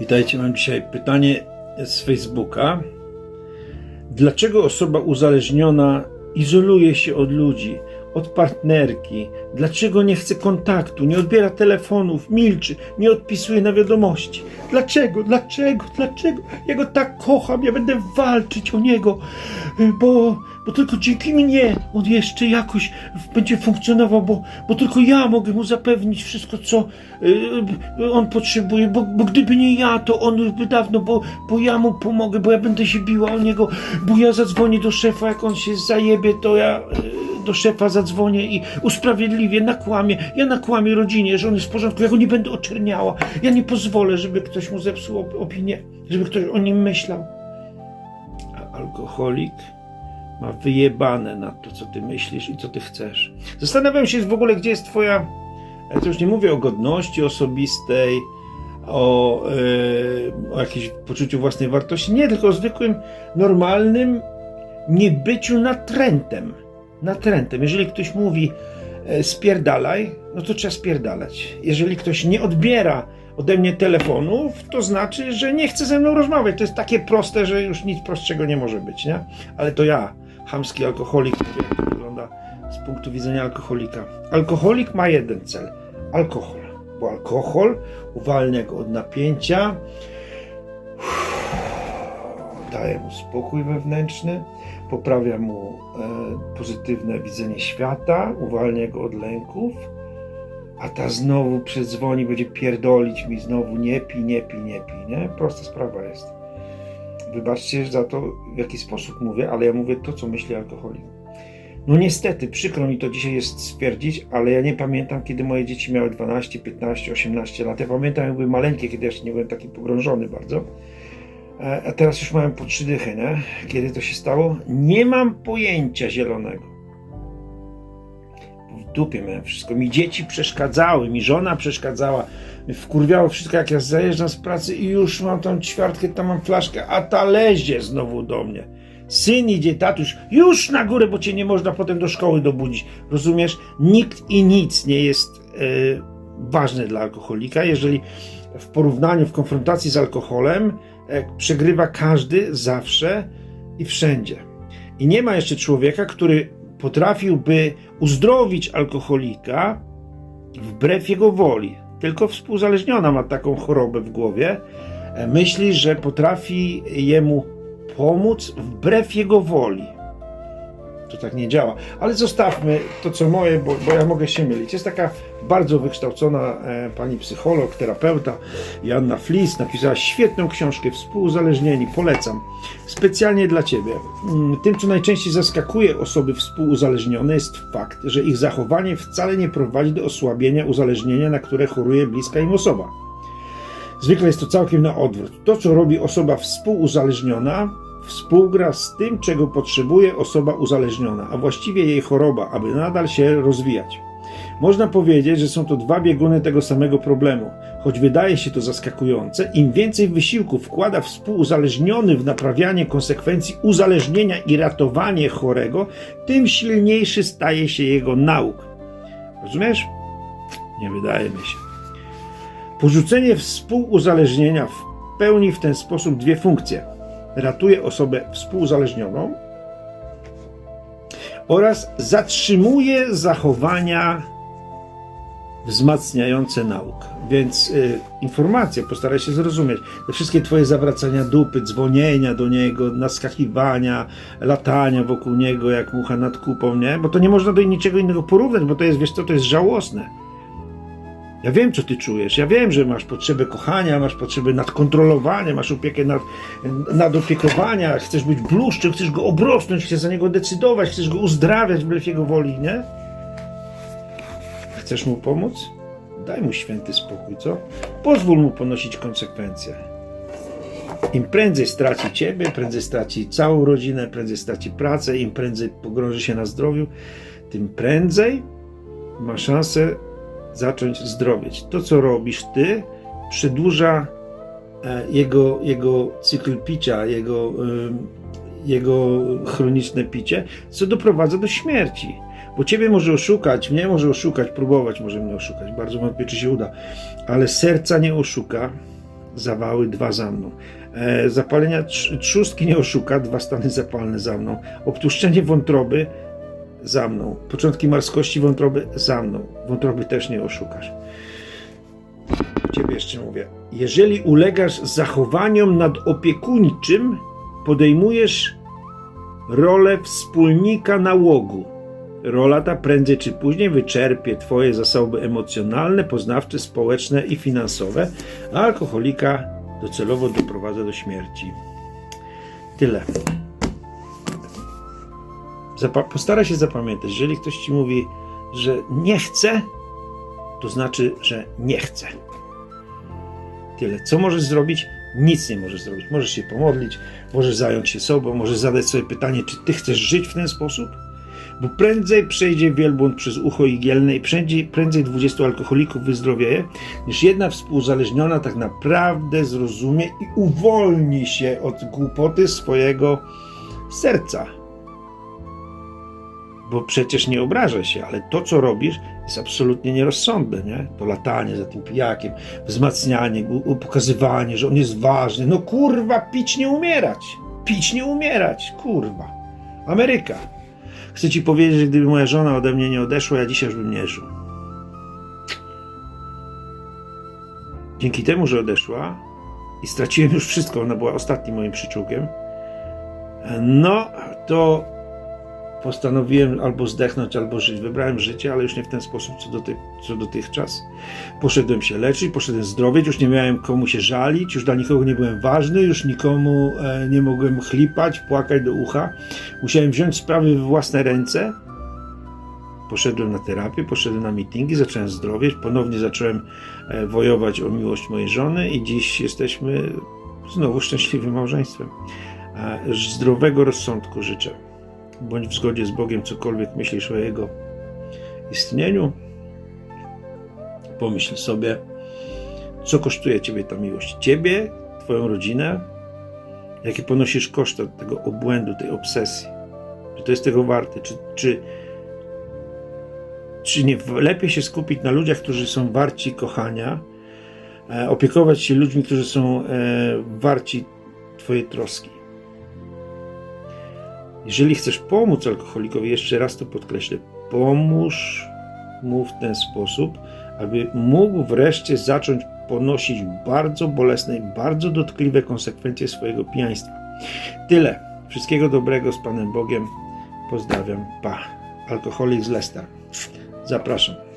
Witajcie, mam dzisiaj pytanie z Facebooka. Dlaczego osoba uzależniona izoluje się od ludzi, od partnerki? Dlaczego nie chce kontaktu, nie odbiera telefonów, milczy, nie odpisuje na wiadomości? Dlaczego, dlaczego, dlaczego? Ja go tak kocham, ja będę walczyć o niego, bo, bo tylko dzięki mnie on jeszcze jakoś będzie funkcjonował, bo, bo tylko ja mogę mu zapewnić wszystko, co y, on potrzebuje, bo, bo gdyby nie ja, to on już by dawno, bo, bo ja mu pomogę, bo ja będę się biła o niego, bo ja zadzwonię do szefa, jak on się zajebie, to ja y, do szefa zadzwonię i usprawiedliwię, nakłamię, ja nakłamię rodzinie, że on jest w porządku, ja go nie będę oczerniała, ja nie pozwolę, żeby ktoś mu zepsuł op- opinię, żeby ktoś o nim myślał. A alkoholik ma wyjebane na to, co ty myślisz i co ty chcesz. Zastanawiam się w ogóle, gdzie jest twoja, ja już nie mówię o godności osobistej, o, yy, o jakimś poczuciu własnej wartości, nie, tylko o zwykłym, normalnym niebyciu natrętem. Natrętem. Jeżeli ktoś mówi e, spierdalaj, no to trzeba spierdalać. Jeżeli ktoś nie odbiera ode mnie telefonów, to znaczy, że nie chce ze mną rozmawiać. To jest takie proste, że już nic prostszego nie może być, nie? Ale to ja, chamski alkoholik, jak to wygląda z punktu widzenia alkoholika. Alkoholik ma jeden cel. Alkohol. Bo alkohol uwalnia go od napięcia, daje mu spokój wewnętrzny, poprawia mu e, pozytywne widzenie świata, uwalnia go od lęków, a ta znowu przedzwoni, będzie pierdolić mi znowu nie pi, nie pi, nie pi, nie? Prosta sprawa jest. Wybaczcie za to, w jaki sposób mówię, ale ja mówię to, co myśli alkoholik. No niestety, przykro mi to dzisiaj jest stwierdzić, ale ja nie pamiętam, kiedy moje dzieci miały 12, 15, 18 lat. Ja pamiętam, jak były maleńkie, kiedy jeszcze nie byłem taki pogrążony bardzo. E, A teraz już mają po trzy dychy, nie? Kiedy to się stało? Nie mam pojęcia zielonego. Dupie miałem wszystko. Mi dzieci przeszkadzały, mi żona przeszkadzała. Wkurwiało wszystko, jak ja zajeżdżam z pracy i już mam tą ćwiartkę, tam mam flaszkę, a ta lezie znowu do mnie. Syn idzie, tatuś, już na górę, bo cię nie można potem do szkoły dobudzić. Rozumiesz? Nikt i nic nie jest e, ważne dla alkoholika, jeżeli w porównaniu, w konfrontacji z alkoholem e, przegrywa każdy zawsze i wszędzie. I nie ma jeszcze człowieka, który potrafiłby uzdrowić alkoholika wbrew jego woli. Tylko współzależniona ma taką chorobę w głowie. E, Myśli, że potrafi jemu pomóc wbrew jego woli. To tak nie działa. Ale zostawmy to, co moje, bo, bo ja mogę się mylić. Jest taka bardzo wykształcona e, pani psycholog, terapeuta Joanna Flis. Napisała świetną książkę Współuzależnieni. Polecam. Specjalnie dla Ciebie. Mm, Tym, co najczęściej zaskakuje osoby współuzależnione, jest fakt, że ich zachowanie wcale nie prowadzi do osłabienia uzależnienia, na które choruje bliska im osoba. Zwykle jest to całkiem na odwrót. To, co robi osoba współuzależniona, współgra z tym, czego potrzebuje osoba uzależniona, a właściwie jej choroba, aby nadal się rozwijać. Można powiedzieć, że są to dwa bieguny tego samego problemu. Choć wydaje się to zaskakujące, im więcej wysiłku wkłada współuzależniony w naprawianie konsekwencji uzależnienia i ratowanie chorego, tym silniejszy staje się jego nauk. Rozumiesz? Nie wydaje mi się. Porzucenie współuzależnienia pełni w ten sposób dwie funkcje. Ratuje osobę współuzależnioną oraz zatrzymuje zachowania wzmacniające nauk. Więc y, informacje, postaraj się zrozumieć. Te wszystkie twoje zawracania dupy, dzwonienia do niego, naskakiwania, latania wokół niego jak mucha nad kupą, nie? Bo to nie można do niczego innego porównać, bo to jest, wiesz co, to jest żałosne. Ja wiem, co ty czujesz. Ja wiem, że masz potrzebę kochania, masz potrzebę nadkontrolowania, masz opiekę nad, nadopiekowania, chcesz być bluszczem, chcesz go obrosnąć, chcesz za niego decydować, chcesz go uzdrawiać wbrew jego woli, nie? Chcesz mu pomóc? Daj mu święty spokój, co? Pozwól mu ponosić konsekwencje. Im prędzej straci ciebie, prędzej straci całą rodzinę, prędzej straci pracę, im prędzej pogrąży się na zdrowiu, tym prędzej ma szansę zacząć zdrowieć. To, co robisz ty, przedłuża e, jego, jego cykl picia, jego, em, jego chroniczne picie, co doprowadza do śmierci. Bo ciebie może oszukać, mnie może oszukać, próbować może mnie oszukać. Bardzo wątpię, czy się uda. Ale serca nie oszuka, zawały, dwa za mną. E, zapalenia trz- trzustki nie oszuka, dwa stany zapalne za mną. Obtłuszczenie wątroby za mną. Początki marskości wątroby za mną. Wątroby też nie oszukasz. Ciebie jeszcze mówię. Jeżeli ulegasz zachowaniom nadopiekuńczym, podejmujesz rolę wspólnika nałogu. Rola ta prędzej czy później wyczerpie Twoje zasoby emocjonalne, poznawcze, społeczne i finansowe, a alkoholika docelowo doprowadza do śmierci. Tyle. Zapa- postaraj się zapamiętać, jeżeli ktoś Ci mówi, że nie chce, to znaczy, że nie chce. Tyle. Co możesz zrobić? Nic nie możesz zrobić. Możesz się pomodlić, możesz zająć się sobą, możesz zadać sobie pytanie, czy ty chcesz żyć w ten sposób? Bo prędzej przejdzie wielbłąd przez ucho igielne i prędzej, prędzej 20 alkoholików wyzdrowieje, niż jedna współzależniona tak naprawdę zrozumie i uwolni się od głupoty swojego serca. Bo przecież nie obrażę się, ale to, co robisz, jest absolutnie nierozsądne, nie? To latanie za tym pijakiem, wzmacnianie, pokazywanie, że on jest ważny. No kurwa, pić nie umierać. Pić nie umierać, kurwa. Ameryka. Chcę ci powiedzieć, że gdyby moja żona ode mnie nie odeszła, ja dzisiaj już bym nie żył. Dzięki temu, że odeszła i straciłem już wszystko, ona była ostatnim moim przyczółkiem, no to postanowiłem albo zdechnąć, albo żyć. Wybrałem życie, ale już nie w ten sposób, co, doty, co dotychczas. Poszedłem się leczyć, poszedłem zdrowieć, już nie miałem komu się żalić, już dla nikogo nie byłem ważny, już nikomu e, nie mogłem chlipać, płakać do ucha. Musiałem wziąć sprawy w własne ręce. Poszedłem na terapię, poszedłem na meetingi, zacząłem zdrowieć, ponownie zacząłem e, wojować o miłość mojej żony i dziś jesteśmy znowu szczęśliwym małżeństwem. E, zdrowego rozsądku życzę bądź w zgodzie z Bogiem, cokolwiek myślisz o Jego istnieniu. Pomyśl sobie, co kosztuje Ciebie ta miłość. Ciebie, Twoją rodzinę, jakie ponosisz koszty od tego obłędu, tej obsesji. Czy to jest tego warte? Czy, czy, czy nie lepiej się skupić na ludziach, którzy są warci kochania, e, opiekować się ludźmi, którzy są e, warci Twojej troski? Jeżeli chcesz pomóc alkoholikowi, jeszcze raz to podkreślę, pomóż mu w ten sposób, aby mógł wreszcie zacząć ponosić bardzo bolesne i bardzo dotkliwe konsekwencje swojego pijaństwa. Tyle. Wszystkiego dobrego z Panem Bogiem. Pozdrawiam. Pa. Alkoholik z Leicester. Zapraszam.